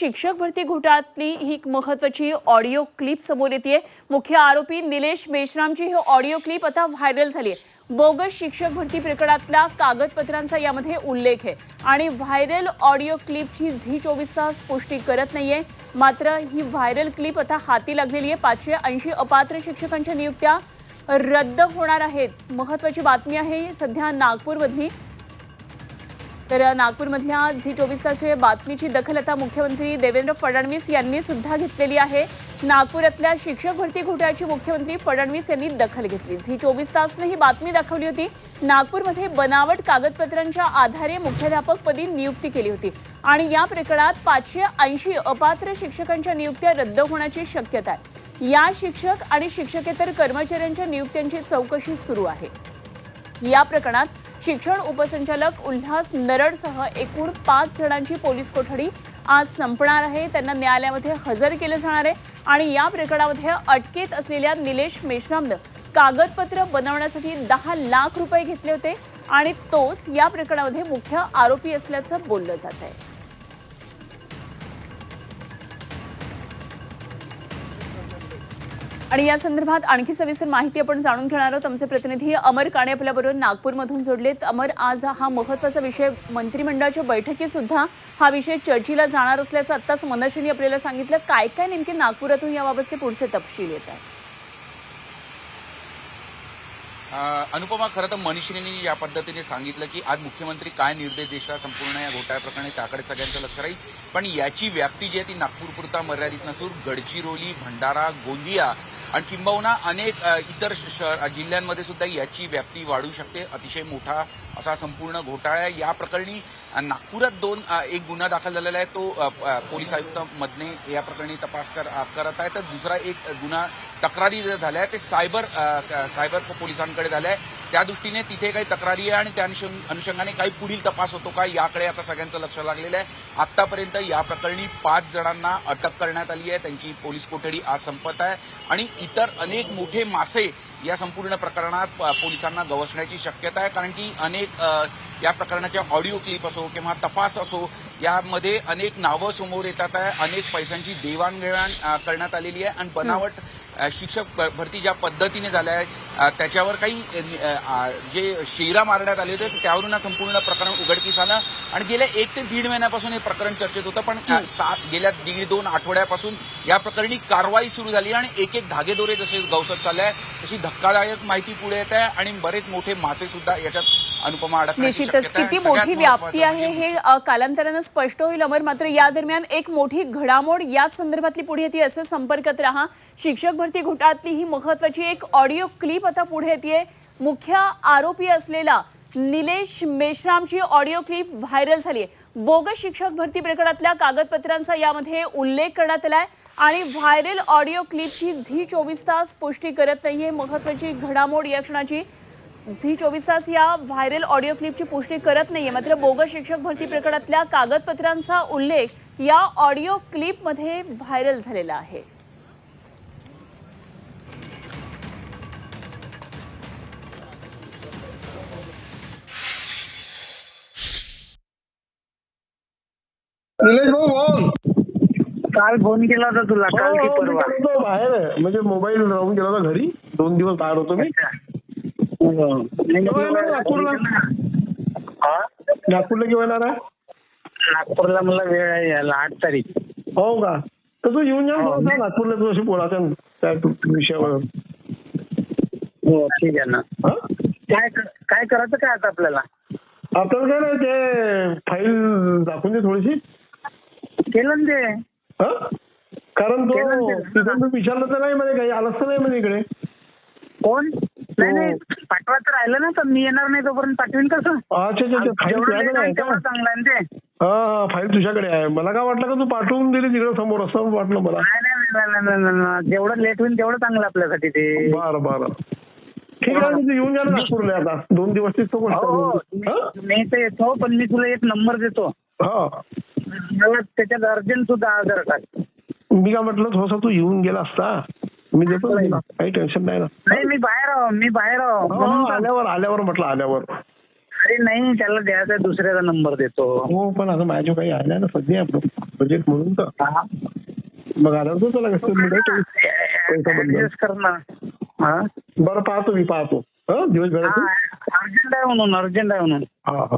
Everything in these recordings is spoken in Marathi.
शिक्षक भरती घोटाळ्यातली ही एक महत्वाची ऑडिओ क्लिप समोर येते मुख्य आरोपी निलेश मेश्रामची ही ऑडिओ क्लिप आता व्हायरल झाली आहे बोगस शिक्षक भरती प्रकरणातल्या कागदपत्रांचा यामध्ये उल्लेख आहे. आणि व्हायरल ऑडिओ क्लिपची झी चोवीस तास पुष्टी करत नाहीये. मात्र ही व्हायरल क्लिप आता हाती लागलेली आहे. पाचशे ऐंशी अपात्र शिक्षकांच्या नियुक्त्या रद्द होणार आहेत. महत्वाची बातमी आहे सध्या नागपूरमधली. तर नागपूरमधल्या झी चोवीस तास बातमीची दखल आता मुख्यमंत्री देवेंद्र फडणवीस यांनी सुद्धा घेतलेली आहे. नागपुरातल्या शिक्षक भरती घोटाळ्याची मुख्यमंत्री फडणवीस यांनी दखल घेतली. झी चोवीस तासने ही बातमी दाखवली होती. नागपूरमध्ये बनावट कागदपत्रांच्या आधारे मुख्याध्यापकपदी नियुक्ती केली होती. आणि या प्रकरणात पाचशे ऐंशी अपात्र शिक्षकांच्या नियुक्त्या रद्द होण्याची शक्यता आहे. या शिक्षक आणि शिक्षकेतर कर्मचाऱ्यांच्या नियुक्त्यांची चौकशी सुरू आहे. या प्रकरणात शिक्षण उपसंचालक उल्हास नरडसह एकूण पाच जणांची पोलीस कोठडी आज संपणार आहे. त्यांना न्यायालयामध्ये हजर केलं जाणार आहे आणि या प्रकरणामध्ये अटकेत असलेल्या निलेश मेश्रामनं कागदपत्र बनवण्यासाठी दहा लाख रुपये घेतले होते आणि तोच या प्रकरणामध्ये मुख्य आरोपी असल्याचं बोललं जात आहे. आणि या संदर्भात आणखी सविस्तर माहिती आपण जाणून घेणार आहोत. आमचे प्रतिनिधी अमर काणे आपल्याबरोबर नागपूरमधून जोडलेत. अमर आज हा महत्त्वाचा विषय मंत्रिमंडळाच्या बैठकीसुद्धा हा विषय चर्चेला जाणार असल्याचं आत्ताच मनशीने आपल्याला सांगितलं. काय काय नेमके नागपुरातून याबाबतचे पुढचे तपशील येत आहेत? अनुपमा खरं तर मनीषींनी या पद्धतीने सांगितलं की आज मुख्यमंत्री काय निर्देश देशला संपूर्ण या घोटाळ्या प्रकरणी त्याकडे सगळ्यांचं लक्ष राहील. पण याची व्याप्ती जी आहे ती नागपूरपुरता मर्यादित नसून गडचिरोली भंडारा गोंदिया आणि किंबहुना अनेक इतर शहर जिल्ह्यांमध्ये सुद्धा याची व्याप्ती वाढू शकते. अतिशय मोठा असा संपूर्ण घोटाळा आहे. या प्रकरणी नागपुरात दोन एक गुन्हा दाखल झालेला आहे. तो पोलीस आयुक्त मदने या प्रकरणी तपास कर- करत आहे. तर दुसरा एक गुन्हा तक्रारी जे झाल्या आहे ते सायबर सायबर पोलिसांकडे झाले आहे त्या दृष्टीने तिथे काही तक्रारी आहे आणि त्या अनुषंगाने काही पुढील तपास होतो का याकडे आता सगळ्यांचं लक्ष लागलेलं आहे. आतापर्यंत या प्रकरणी पाच जणांना अटक करण्यात आली आहे. त्यांची पोलीस कोठडी आज संपत आहे. आणि इतर अनेक मोठे मासे या संपूर्ण प्रकरणात प- पोलिसांना गवसण्याची शक्यता आहे. कारण की अनेक या प्रकरणाच्या ऑडिओ क्लिप असो किंवा तपास असो यामध्ये अनेक नावं समोर येतात आहे. अनेक पैशांची देवाणघेवाण करण्यात आलेली आहे. आणि बनावट शिक्षक भरती ज्या पद्धतीने झाल्या आहे अ, त्याच्यावर काही जे शेरा मारण्यात आले होते त्यावरून हा संपूर्ण प्रकरण उघडकीस आलं. आणि गेल्या एक ते दीड महिन्यापासून हे प्रकरण चर्चेत होतं पण सात गेल्या दीड दोन आठवड्यापासून या प्रकरणी कारवाई सुरू झाली आणि एक एक धागेदोरे जसे गवसत चालले आहे तशी धक्कादायक माहिती पुढे येत आहे आणि बरेच मोठे मासे सुद्धा याच्यात अनुपमा निश्चितच. आहे. किती मोठी व्याप्ती महत्त्वाचं आहे म्हणजे हे कालांतरानं स्पष्ट होईल. अमर मात्र या दरम्यान एक मोठी घडामोड याच संदर्भातली पुढे येते असं संपर्कात राहा. शिक्षक भरती घोटाळ्यातली ही महत्वाची एक ऑडिओ क्लिप आता पुढे येते मुख्य आरोपी असलेला निलेश मेश्रामची ऑडिओ क्लिप व्हायरल झाली आहे बोगस शिक्षक भरती प्रकरणातल्या कागदपत्रांचा यामध्ये उल्लेख करण्यात आलाय. आणि व्हायरल ऑडिओ क्लिपची झी चोवीस तास पुष्टी करत नाहीये. महत्वाची घडामोड या क्षणाची झी चोवीस तास या व्हायरल ऑडिओ क्लिपची पुष्टी करत नाहीये. मात्र बोगस शिक्षक भरती प्रकरणातल्या कागदपत्रांचा उल्लेख या ऑडिओ क्लिपमध्ये व्हायरल झालेला आहे. निलेश भाऊ बोल. काल फोन केला होता तुला काल की हो, परवा. करतो बाहेर. आहे. म्हणजे मोबाईल राहून गेला होता घरी. दोन दिवस बाहेर होतो मी हो. नाही, केव्हा येणार नागपूरला? नागपूरला केव्हा येणार आहे? नागपूरला मला वेळ आहे यायला आठ तारीख. हो का? तर तू येऊन जा ना हो, नागपूरला तू अशी बोलायचं त्या विषयावर. हो ठीक आहे ना. काय काय करायचं काय आता आपल्याला? आपल्याला काय नाही ते फाईल दाखवून दे थोडीशी. केलं ना ते. हा? कारण तो. तिथून विचारलं तर नाही म्हणे काही आलंच तर नाही म्हणे इकडे. कोण? नाही नाही. पाठवायचं राहिलं ना तर मी येणार नाही तोपर्यंत पाठवीन कसं? अच्छा अच्छा अच्छा. फाईल तुझ्याकडे आहे होईल का? तेवढं चांगलं आहे ना ते. हा हा फाईल तुझ्याकडे आहे. मला काय वाटलं का तू पाठवून दिली तिकडे समोर असं वाटलं मला. नाही नाही नाही, नाही, नाही, नाही, नाही. जेवढं लेट होईल तेवढं चांगलं आपल्यासाठी ते. बरं बरं. ठीक आहे येऊन जा ना नागपूरला आता. दोन दिवस तिथं हो? मी मी तर येतो पण मी तुला एक नंबर देतो. हा. मला त्याच्यात अर्जंट सुद्धा आधार कार्ड. मी काय म्हटलं थोडस तू येऊन गेला असता मी देतो ना. काही टेन्शन नाही ना. नाही मी बाहेर आहो मी बाहेर आहो. म्हणून हो, आल्यावर आल्यावर म्हटलं आल्यावर. अरे नाही त्याला द्यायचा दुसऱ्याचा नंबर देतो. हो पण आता माझ्या काही आल्या ना सध्या प्रोजेक्ट म्हणून तर. हा. मग आलं तर चला कसं मिळेल पैसा बंद. ऍडजस्ट कर ना. हा? बरं पाहतो मी पाहतो. हं दिवसभरात अर्जंट आहे म्हणून अर्जंट आहे म्हणून. हा हा.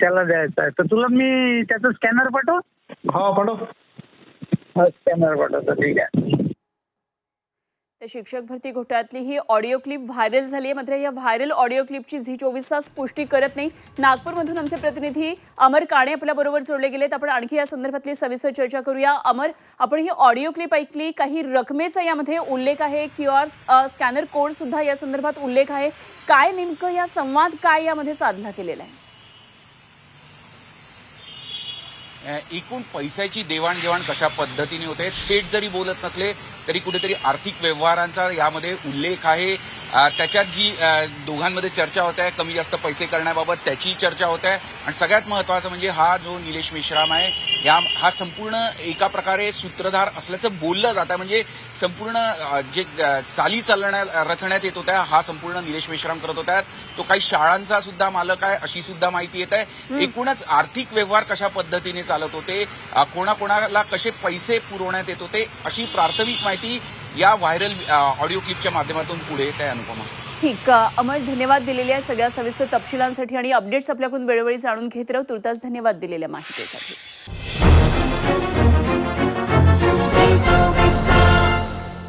त्याला द्यायचं आहे. तर तुला मी त्याचं स्कॅनर पाठव? हा पाठव. स्कॅनर पाठवतो ठीक आहे. शिक्षक भरती घोटाळ्यातली ही ऑडिओ क्लिप व्हायरल झाली आहे. मात्र या व्हायरल ऑडिओ क्लिपची झी चोवीस तास पुष्टी करत नाही. नागपूरमधून आमचे प्रतिनिधी अमर काणे आपल्याबरोबर जोडले गेलेत. आपण आणखी या संदर्भातली सविस्तर चर्चा करूया. अमर आपण ही ऑडिओ क्लिप ऐकली काही रकमेचा यामध्ये उल्लेख आहे. क्यू आर स्कॅनर कोड सुद्धा या संदर्भात उल्लेख आहे. काय नेमकं या संवाद काय यामध्ये साधला केलेला आहे? एकूण पैशाची देवाणघेवाण कशा पद्धतीने होते थेट जरी बोलत नसले तरी कुठेतरी आर्थिक व्यवहारांचा यामध्ये उल्लेख आहे. त्याच्यात जी दोघांमध्ये चर्चा होत आहे कमी जास्त पैसे करण्याबाबत त्याची चर्चा होत आहे. आणि सगळ्यात महत्वाचं म्हणजे हा जो निलेश मेश्राम आहे या हा संपूर्ण एका प्रकारे सूत्रधार असल्याचं बोललं जातं म्हणजे संपूर्ण जे चाली चालण्या रचण्यात येत होत्या हा संपूर्ण निलेश मेश्राम करत होता तो काही शाळांचा सुद्धा मालक आहे अशी सुद्धा माहिती येत आहे. एकूणच आर्थिक व्यवहार कशा पद्धतीने चालत होते. कोणाकोणाला कसे पैसे पुरवण्यात येत होते अशी प्राथमिक माहिती या व्हायरल ऑडिओ क्लिपच्या माध्यमातून पुढे येत आहे अनुपमा. ठीक अमर धन्यवाद दिलेल्या सगळ्या सविस्तर तपशिलांसाठी आणि अपडेट्स आपल्याकडून वेळोवेळी जाणून घेत राहू. तुर्तास धन्यवाद दिलेल्या माहितीसाठी.